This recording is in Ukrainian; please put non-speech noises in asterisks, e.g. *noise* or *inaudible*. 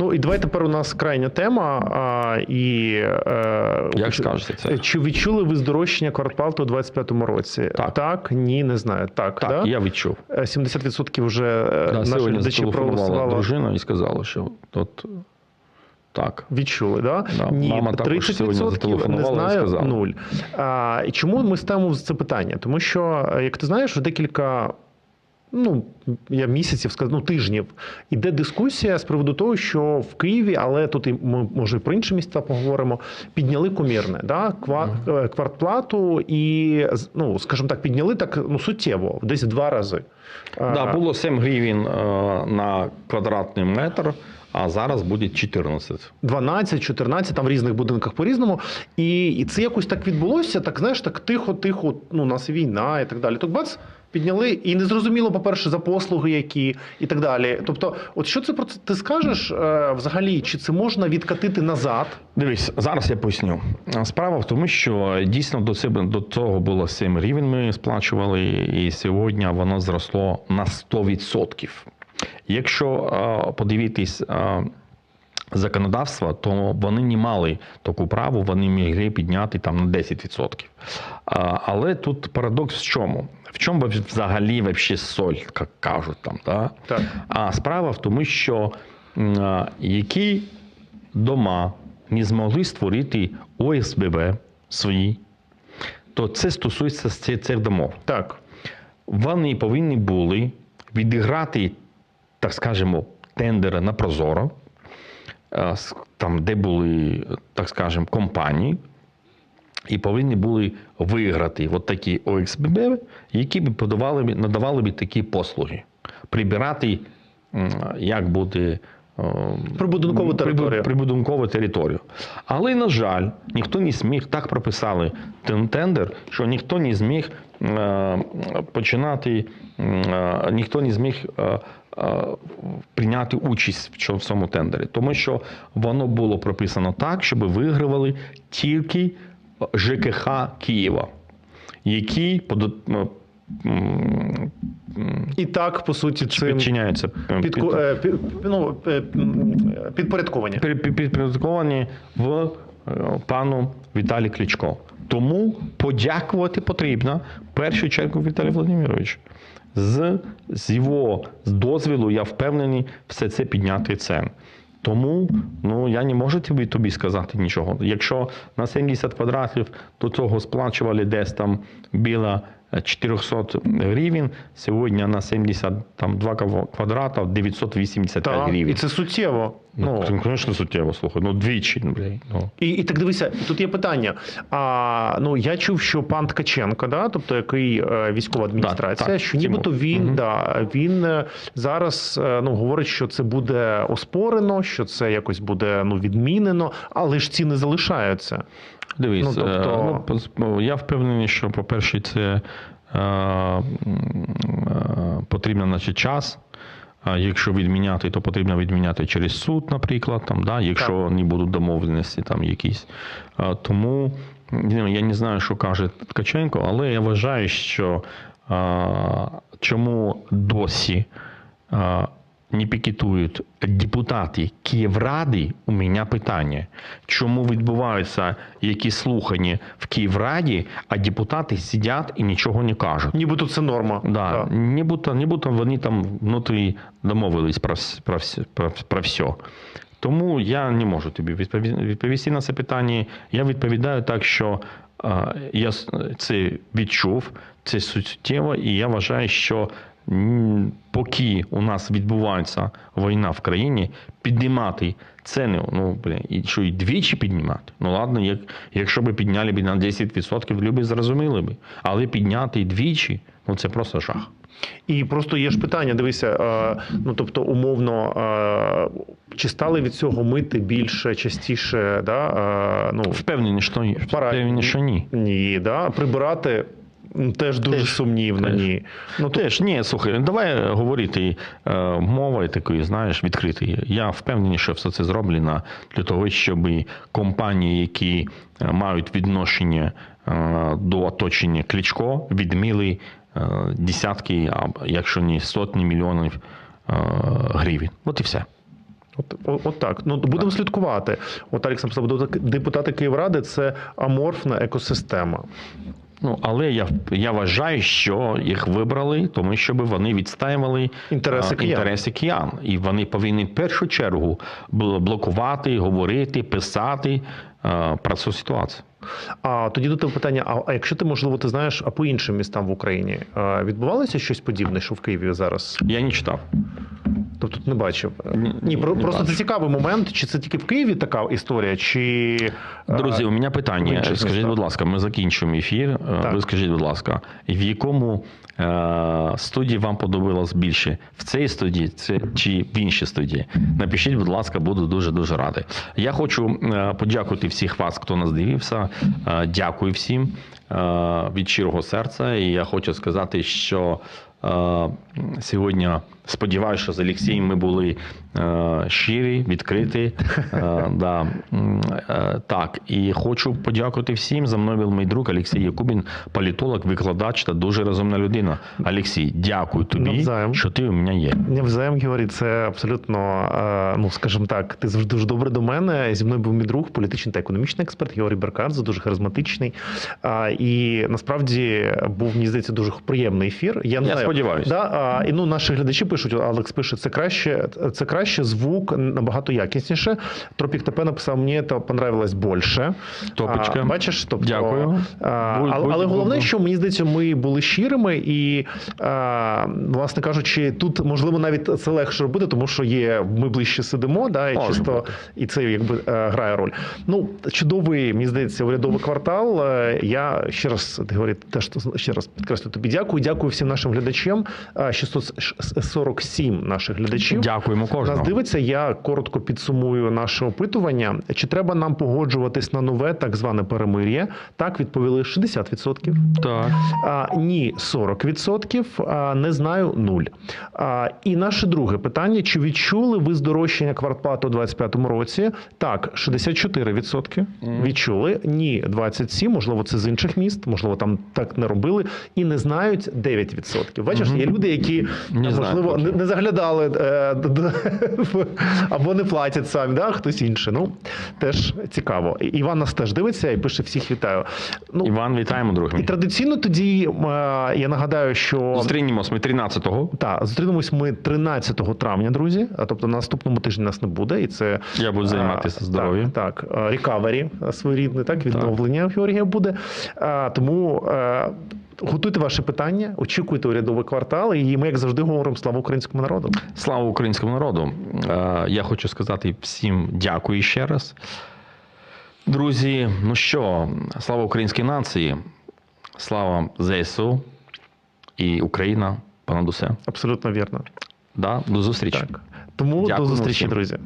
Ну і давай тепер у нас крайня тема. А, і, е, Як скажете це? Чи відчули ви здорожчання квартплату у 25-му році? Так. так, ні, не знаю. Так, Так, да? я відчув. Е, 70% вже е, Да, наші глядачі проголосували. дружина і сказала, що от так. Відчули, да? Да, Ні, мама 30% не знаю, нуль. А, чому ми ставимо це питання? Тому що, е, як ти знаєш, декілька. Ну, я місяців сказав, ну тижнів іде дискусія з приводу того, що в Києві, але тут і ми може про інші міста поговоримо. Підняли комірне, да, е, квартплату, і ну, скажімо так, підняли так ну суттєво, десь в два рази. Да, було 7 гривень е, на квадратний метр, а зараз буде 14. 12, 14, там в різних будинках по-різному. І, і це якось так відбулося, так знаєш, так тихо-тихо, ну, у нас війна і так далі. Так бац, підняли, і не зрозуміло, по-перше, за послуги які і так далі. Тобто, от що це про це ти скажеш е, взагалі, чи це можна відкатити назад? Дивись, зараз я поясню. Справа в тому, що дійсно до себе до цього було 7 гривень. Ми сплачували, і сьогодні воно зросло на 100%. Якщо е, подивитись законодавство, то вони не мали таку право, вони могли підняти там на 10%. Але тут парадокс в чому? В чому взагалі вообще соль, як кажуть там, да? Так. А справа в тому, що які дома не змогли створити ОСББ свої, то це стосується цих домов. Так. Вони повинні були відіграти, так скажемо, тендери на Прозоро, там, де були, так скажемо, компанії, і повинні були виграти от такі ОСББ, які б подавали, надавали б такі послуги. Прибирати, як буде. Е, Прибудинкову територію. Прибудинкову територію. Але, на жаль, ніхто не зміг так прописали тендер, що ніхто не зміг е, починати, е, ніхто не зміг е, прийняти участь в цьому- тендері, тому що воно було прописано так, щоб вигравали тільки ЖКХ Києва, м, І так, по суті, цим підчиняються підку, під- е, під, ну, е, підпорядковані. пі- пі- підпорядковані в е, пану Віталій Кличко. Тому подякувати потрібно в першу чергу Віталію Володимировичу. З, з його з дозволу, я впевнений, все це підняти цен. Тому ну, я не можу тобі, тобі сказати нічого. Якщо на 70 квадратів до цього сплачували десь там біля 400 гривень, сьогодні на 72 квадрата 985 Так, гривень. і це суттєво. Ну, ну, звісно, суттєво, слухай. Ну, двічі. ну, Ну. І, і так дивися, тут є питання. А, ну, я чув, що пан Ткаченко, да, тобто який е, військова адміністрація, так, що нібито він, Мгм. да, він е, зараз е, ну, говорить, що це буде оспорено, що це якось буде ну, відмінено, але ж ціни залишаються. Дивись, Ну, тобто- е, ну, я впевнений, що, по-перше, це е, е, потрібно значить, час. Якщо відміняти, то потрібно відміняти через суд, наприклад, там, да, якщо не будуть домовленості там якісь. Тому ну, я не знаю, що каже Ткаченко, але я вважаю, що чому досі не пікетують депутати Київради, у мене питання. Чому відбуваються якісь слухання в Київраді, а депутати сидять і нічого не кажуть? Нібито це норма. Да, Так. Нібито, нібито вони там внутрі домовились про, про, про, про все. Тому я не можу тобі відповісти на це питання. Я відповідаю так, що е, я це відчув, це суттєво, і я вважаю, що поки у нас відбувається війна в країні, піднімати ціни, ну блін, і що і двічі піднімати. Ну ладно, як, якщо б підняли б на 10%, люди зрозуміли б. Але підняти двічі, ну це просто жах. І просто є ж питання: дивися, е, ну тобто, умовно, е, чи стали від цього мити більше, частіше, да, е, ну, Впевнений, що ні. Впевнений, що ні. ні, да, прибирати теж дуже Теж, сумнівно, теж. ні. Ну, то, Теж ні, слухай, давай говорити е, мовою такою, знаєш, відкритою. Я впевнений, що все це зроблено для того, щоб компанії, які е, мають відношення е, до оточення Кличко, відміли е, десятки, а якщо не сотні мільйонів е, гривень. От і все. От, о- от так. Ну будемо слідкувати. От «Депутати- депутати Київради це аморфна екосистема. Ну, але я, я вважаю, що їх вибрали, тому щоб вони відстаювали Інтереси киян. інтереси киян. І вони повинні в першу чергу блокувати, говорити, писати про цю ситуацію. А тоді до тебе питання: а, а якщо ти, можливо, ти знаєш, а по іншим містам в Україні відбувалося щось подібне, що в Києві зараз? Я не читав. Тобто не бачив? Ні, Ні, про- не просто це цікавий момент. Чи це тільки в Києві така історія, чи е, Друзі, у мене питання. Скажіть, будь ласка, ми закінчуємо ефір. Е, Так. Ви скажіть, будь ласка, в якому е, студії вам подобалось більше? В цій студії це, чи в іншій студії? Напишіть, будь ласка, буду дуже дуже радий. Я хочу е, подякувати всіх вас, хто нас дивився. Дякую всім від щирого серця. І я хочу сказати, що. Сьогодні сподіваюся, що з Олексієм ми були щирі, відкриті. *laughs* Е, да. Е, Так, і хочу подякувати всім. За мною був мій друг Олексій Якубін, політолог, викладач та дуже розумна людина. Олексій, дякую тобі, Навзаєм. що ти у мене є. Навзаєм Георгій, це абсолютно, е, ну скажімо так, ти завжди дуже добре до мене. Зі мною був мій друг, політичний та економічний експерт Георгій Беркадзе, дуже харизматичний. І насправді був, мені здається, дуже приємний ефір. Я, не Я знаю, сподіваюся. Да, і ну, наші глядачі пишуть, Алекс пише, це краще, це краще, звук набагато якісніше. Тропік ТП написав, мені це понравилось більше. Топочка. А, бачиш, тобто, Дякую. А, Будь- але, будь- але головне, будь- що мені здається, ми були щирими, і а, власне кажучи, тут можливо навіть це легше робити, тому що є ми ближче сидимо, да, і чисто бути. і це якби е, грає роль. Ну чудовий, мені здається, урядовий квартал. Е, Я ще раз Георгій, теж ще раз підкреслю тобі. Дякую. Дякую всім нашим глядачам. Е, 647 наших глядачів. Дякуємо Нас дивиться. Я коротко підсумую наше опитування. Чи треба нам погоджуватись на нове так зване перемир'я? Так відповіли 60%. Так. А, ні, 40%, а, не знаю, 0. А, і наше друге питання: чи відчули ви здорожчання квартплати у 2025 році? Так, 64% відчули. Ні, 27%, можливо, це з інших міст, можливо, там так не робили. І не знають 9%. Бачиш, є люди, які Не можливо поки. не, не заглядали е, *laughs* або не платять самі, да? хтось інший. Ну теж цікаво. Іван нас теж дивиться і пише всіх вітаю. Ну, Іван, вітаємо, друг і традиційно тоді е, я нагадаю, що Зустрінемось ми 13-го. та зустрінемось ми 13 травня, друзі. А тобто на наступному тижні нас не буде, і це Я буду займатися здоров'ям. Так, так рекавері своєрідне, так відновлення в Георгія буде. А, тому. Готуйте ваші питання, очікуйте урядовий квартал, і ми, як завжди, говоримо слава українському народу. Слава українському народу! Е, Я хочу сказати всім дякую ще раз. Друзі, ну що, слава українській нації, слава ЗСУ і Україна понад усе. Абсолютно вірно. Да? До зустрічі. Так. Тому Дякуємо до зустрічі, всім. друзі.